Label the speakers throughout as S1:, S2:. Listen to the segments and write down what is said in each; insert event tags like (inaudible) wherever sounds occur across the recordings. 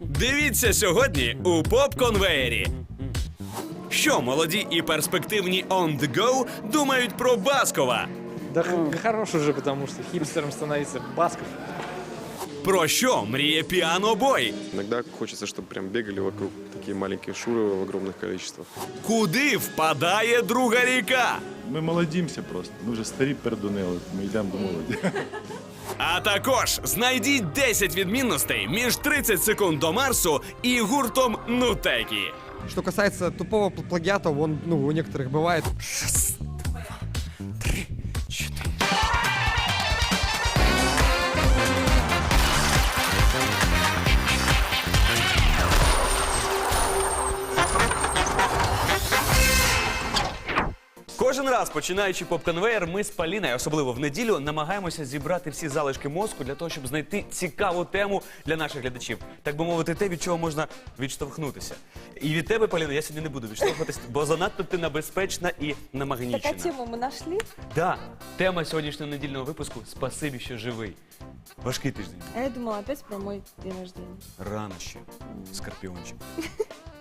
S1: Дивіться сьогодні у поп-конвеєрі. Що молоді і перспективні on the go думають про Баскова?
S2: Да х- хорош уже, потому что хипстером становится Басков.
S1: Про що мріє піанобой?
S3: Иногда хочется, чтобы прям бегали вокруг такие маленькие шуры в огромных количествах.
S1: Куди впадає друга ріка?
S4: Ми молодімося просто. Ми вже старі пердунили. Ми йдемо до молоді. (laughs)
S1: А також знайдіть 10 відмінностей між 30 секунд до Марсу і гуртом Нутекі.
S5: Что касается тупого пл- плагиата, он, ну, у некоторых бывает.
S6: Кожен раз, починаючи поп-конвейер, ми з Паліною, особливо в неділю, намагаємося зібрати всі залишки мозку для того, щоб знайти цікаву тему для наших глядачів. Так би мовити, те, від чого можна відштовхнутися. І від тебе, Поліна, я сьогодні не буду відштовхуватися, бо занадто ти небезпечна і намагнічена.
S7: тему мы нашли?
S6: Да, тема сьогоднішнього недільного випуску Спасибі, що живий. Важкий тиждень.
S7: А я думала опять про мой день рождения.
S6: Рано ще, скорпіончик. (laughs)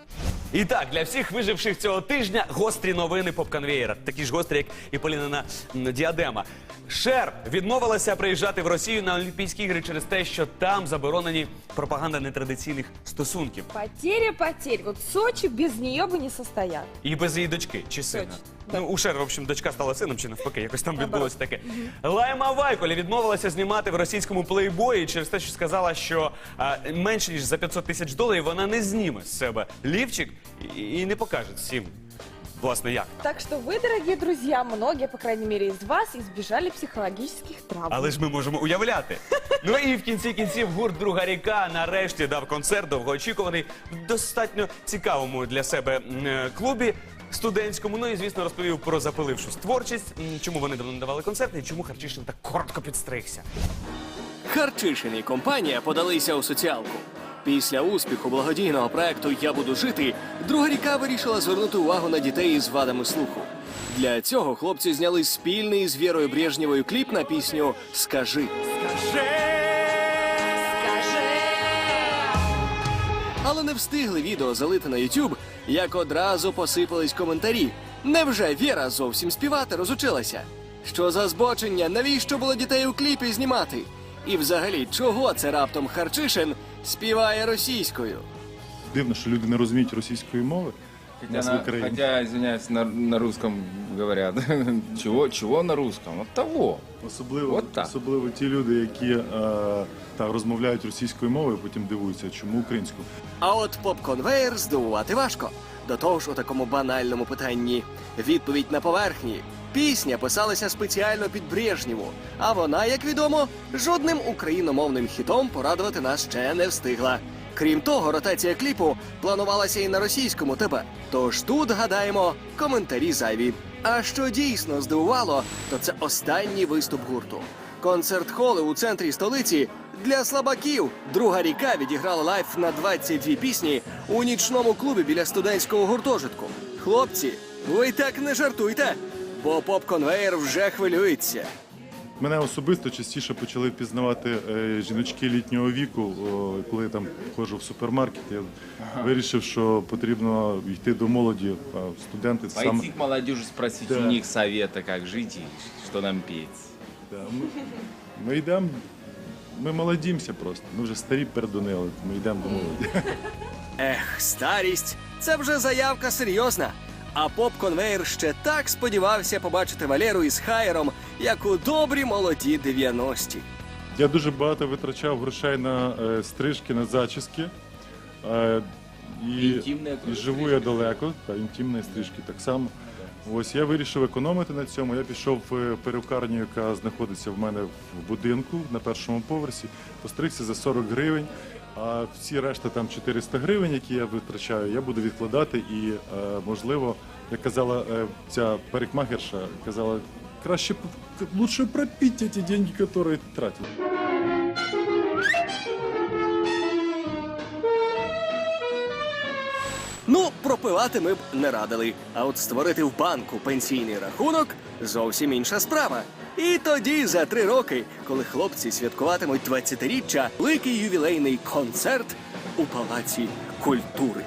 S6: І так, для всіх виживших цього тижня гострі новини поп-конвеєра. Такі ж гострі, як і Полінина діадема. Шер відмовилася приїжджати в Росію на Олімпійські ігри через те, що там заборонені пропаганда нетрадиційних стосунків.
S7: Потеря потерь. Вот Сочи без нее бы не состоят.
S6: І без її дочки чи сина.
S7: Точно,
S6: Ну, у Шер, в общем, дочка стала сином чи навпаки, якось там відбулося таке. Лайма Вайколі відмовилася знімати в російському плейбої через те, що сказала, що а, менше ніж за 500 тисяч доларів вона не зніме з себе лівчик і, і не покаже всім, власне, як.
S7: Так что вы, дорогие друзья, многие, по крайней мере, из вас избежали психологических травм.
S6: Але ж ми можемо уявляти. Ну і в кінці кінців гурт Друга ріка нарешті дав концерт довгоочікуваний в достатньо цікавому для себе м, е, клубі. Студентському, ну і звісно розповів про запилившу творчість, чому вони давно не давали концерти і чому Харчишин так коротко підстригся.
S8: Харчишин і компанія подалися у соціалку. Після успіху благодійного проекту Я буду жити, друга ріка вирішила звернути увагу на дітей із вадами слуху. Для цього хлопці зняли спільний з Вірою Брежнєвою кліп на пісню Скажи. Але не встигли відео залити на YouTube, як одразу посипались коментарі. Невже Віра зовсім співати розучилася? Що за збочення? Навіщо було дітей у кліпі знімати? І взагалі, чого це раптом Харчишин співає російською?
S4: Дивно, що люди не розуміють російської мови.
S9: Хотя,
S4: Нас в
S9: на,
S4: Україні.
S9: хотя, извиняюсь, на, на русском говорят. (laughs) чего, чего на русском? Вот того.
S4: Особливо,
S9: От так.
S4: особливо ті люди, які е, та, розмовляють російською мовою, потім дивуються, чому українською.
S8: А от поп-конвейер здивувати важко. До того ж, у такому банальному питанні. Відповідь на поверхні. Пісня писалася спеціально під Брежнєву, а вона, як відомо, жодним україномовним хітом порадувати нас ще не встигла. Крім того, ротація кліпу планувалася і на російському ТБ. Тож тут гадаємо коментарі зайві. А що дійсно здивувало, то це останній виступ гурту. Концерт-холи у центрі столиці для слабаків. Друга ріка відіграла лайф на 22 пісні у нічному клубі біля студентського гуртожитку. Хлопці, ви так не жартуйте, бо поп-конвейер вже хвилюється.
S4: Мене особисто частіше почали впізнавати е, жіночки літнього віку, коли я там ходжу в супермаркет. Я вирішив, що потрібно йти до молоді. А студенти це саме.
S9: Пойти к молодежи спросить
S4: Да.
S9: у них совета, как жить и что нам петь.
S4: Да, ми, ми йдемо, ми молодімося просто. Ми вже старі пердунили, ми йдемо до молоді.
S8: Ех, старість це вже заявка серйозна. А поп-конвейер ще так сподівався побачити Валеру із Хайером, як у добрі молоді 90-ті.
S4: Я дуже багато витрачав грошей на е, стрижки, на зачіски. Е, і,
S9: Інтимне
S4: і живу я далеко, та інтимні стрижки так само. Ось я вирішив економити на цьому. Я пішов в перукарню, яка знаходиться в мене в будинку на першому поверсі, постригся за 40 гривень. А всі решта там 400 гривень, які я витрачаю, я буду відкладати і е, можливо, як казала е, ця парикмахерша, казала, краще лучше пропіть ті деньги, які тратив.
S8: Ну, пропивати ми б не радили. А от створити в банку пенсійний рахунок зовсім інша справа. І тоді, за три роки, коли хлопці святкуватимуть 20-річчя, великий ювілейний концерт у палаці культури.